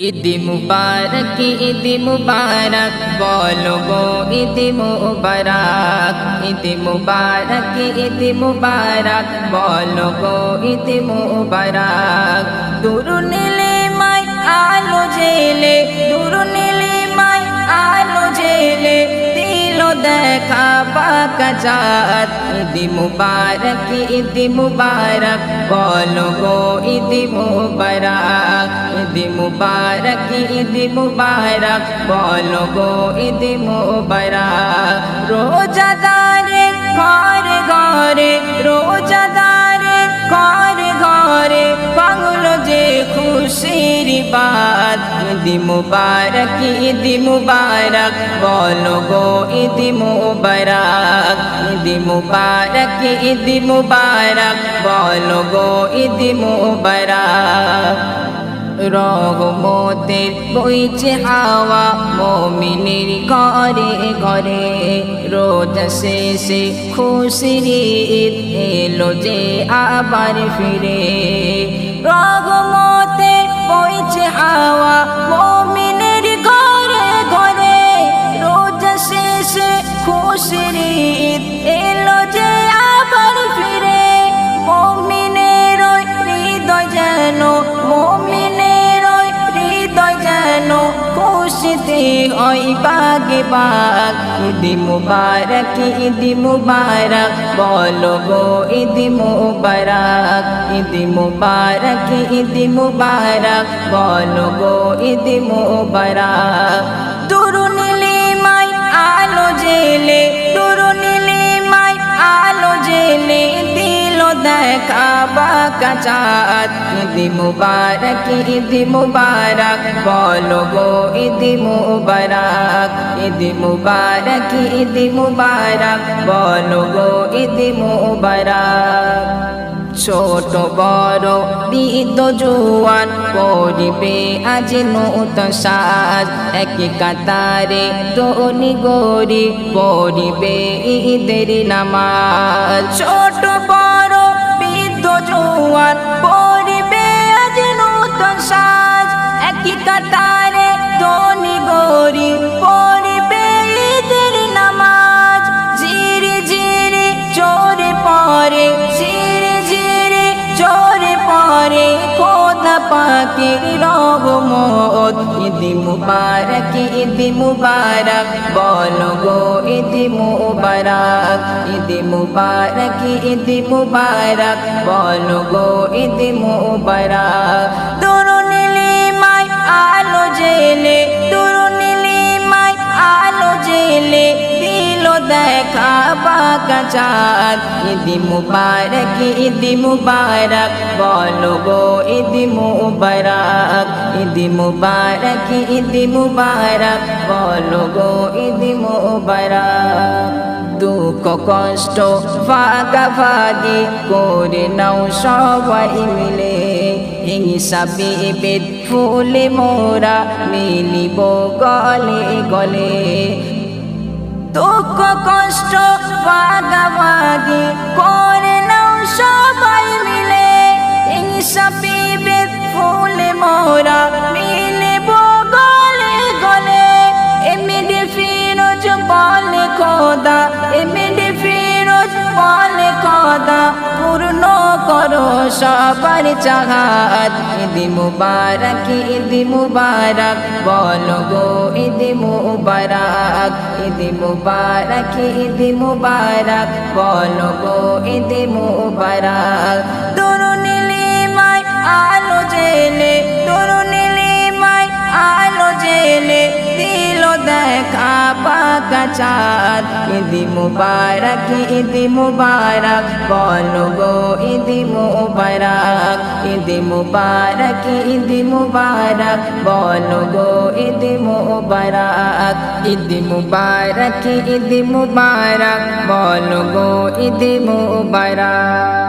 ঈদ মুবারক ঈদ মুবারক, বলো গো ঈদ মুবারক ঈদ মুবারক ঈদ মুবারক, বলো গো ঈদ মুবারক। দুরু নিলে মাই আলো জেলে, দুরু নীলে দেখা পাকা জাত ঈদ মুবারক ঈদ মুবারক বলো গো ঈদ মুবারক ঈদ মুবারক ঈদ মুবারক বলো গো ঈদ মুবারক রোজাদারে ঘরে ঘরে রোজাদারে ঘরে ঘরে পাগল যে খুশির বাত ঈদ মুবারক ঈদ মুবারক, বলো গো ঈদ মুবারক। ঈদ মুবারক ঈদ মুবারক, বলো গো ঈদ মুবারক। রহমতের বইছে হাওয়া, মমিনের ঘরে ঘরে। রোজ শেষে খুশির ঈদ এলো যে আবার ফিরে। রহমতের বইছে হাওয়া মমিনের ঘরে ঘরে রোজ শেষে খুশির ঈদ ওই বাগে বাগ, ঈদ মুবারক ঈদ মুবারক, বলো গো ঈদ মুবারক ঈদ মুবারক ঈদ মুবারক, বলো গো ঈদ মুবারক। বাকা চাঁদ ঈদ মুবারক ঈদ মুবারক বলো গো ঈদ মুবারক ঈদ মুবারক ঈদ মুবারক বলো গো ঈদ মুবারক ছোট বড় বৃদ্ধ জোয়ান পরিবে আজ নূতন সাজ এক কাতারে ধনী গরি পরিবে ঈদের নামাজ ছোট বড় জোয়ান পরিবে আজ নূতন সাজ। একই কাতারে ধনী গরি পাকের রহমত ঈদ মুবারক ঈদ মুবারক, বলো গো ঈদ মুবারক। ঈদ মুবারক ঈদ মুবারক, বলো গো ঈদ মুবারক। দেখা বাকা চাঁদ ঈদ মুবারক ঈদ মুবারক বলো গো ঈদ মুবারক ঈদ মুবারক ঈদ মুবারক বলো গো ঈদ মুবারক দুঃখ কষ্ট ফাঁকা ফাঁকি করে নাও সবাই মিলে হিংসাবে বেদ ফুলে মোরা মিলিব গলে গলে দুঃখ কষ্ট ভাগাভাগি করে সবার চাহাত ইদি মুবারক ইদি মুবারক, বলো গো ইদি মুবারক ইদি মুবারক ইদি মুবারক, বলো গো ইদি মুবারক। তরুণ মাই আলো জেলে তরুণীলি পাকা চাঁদ ঈদ মুবারক ঈদ মুবারক বলো গো ঈদ মুবারক ঈদ মুবারক ঈদ মুবারক বলো গো ঈদ মুবারক ঈদ মুবারক ঈদ মুবারক বলো গো ঈদ মুবারক